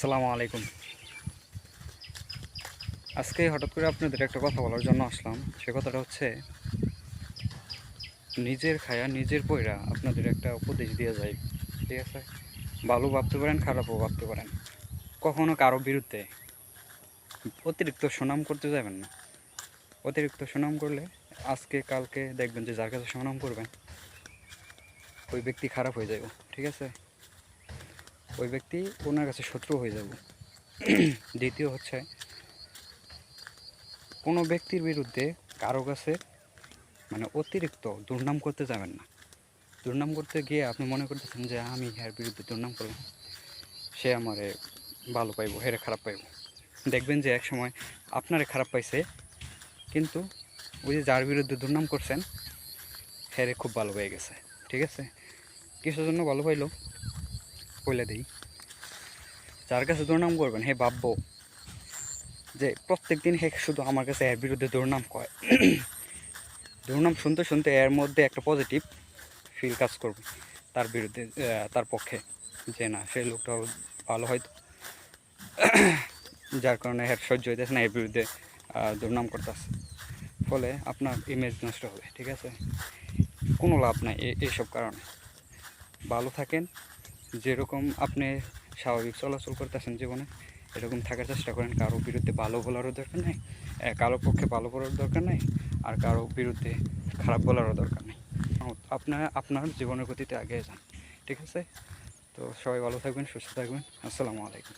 আসসালামু আলাইকুম। আজকে হঠাৎ করে আপনাদের একটা কথা বলার জন্য আসলাম। সে কথাটা হচ্ছে, নিজের খায়া নিজের পয়রা আপনাদের একটা উপদেশ দিয়ে যায়। ঠিক আছে? ভালো ভাবতে পারেন, খারাপও ভাবতে পারেন। কখনো কারও বিরুদ্ধে অতিরিক্ত সুনাম করতে যাবেন না। অতিরিক্ত সুনাম করলে আজকে, কালকে দেখবেন যে যার কাছে সুনাম করবেন, ওই ব্যক্তি খারাপ হয়ে যাবে ঠিক আছে? ওই ব্যক্তি ওনার কাছে শত্রু হয়ে যাব। দ্বিতীয় হচ্ছে, কোনো ব্যক্তির বিরুদ্ধে কারও কাছে মানে অতিরিক্ত দুর্নাম করতে যাবেন না। দুর্নাম করতে গিয়ে আপনি মনে করতেছেন যে, আমি এর বিরুদ্ধে দুর্নাম করলাম সে আমারে ভালো পাইবো, হেরে খারাপ পাইবো। দেখবেন যে এক সময় আপনারে খারাপ পাইছে, কিন্তু ওই যে যার বিরুদ্ধে দুর্নাম করছেন, হেরে খুব ভালো পেয়ে গেছে। ঠিক আছে? কিসের জন্য ভালো পাইলো বলে দিই। যার কাছে দুর্নাম করবেন, হে ভাববো যে প্রত্যেক দিন হে শুধু আমার কাছে এর বিরুদ্ধে দুর্নাম কয়। দুর্নাম শুনতে শুনতে এর মধ্যে একটা পজিটিভ ফিল কাজ করবে, তার বিরুদ্ধে তার পক্ষে। যে না, সেই লোকটা ভালো হয়তো। যার কারণে এর সহ্য হইতেছে না, এর বিরুদ্ধে দুর্নাম করতেছে। ফলে আপনার ইমেজ নষ্ট হবে, ঠিক আছে? কোনো লাভ নাই এইসব কারণে। ভালো থাকেন যেরকম আপনি স্বাভাবিক চলাচল করতেছেন জীবনে, এরকম থাকার চেষ্টা করেন। কারও বিরুদ্ধে ভালো বলারও দরকার নেই কারও পক্ষে ভালো বলার দরকার নেই, আর কারও বিরুদ্ধে খারাপ বলারও দরকার নেই। আপনার আপনার জীবনের গতিতে আগে যান, ঠিক আছে? তো সবাই ভালো থাকবেন, সুস্থ থাকবেন। আসসালামু আলাইকুম।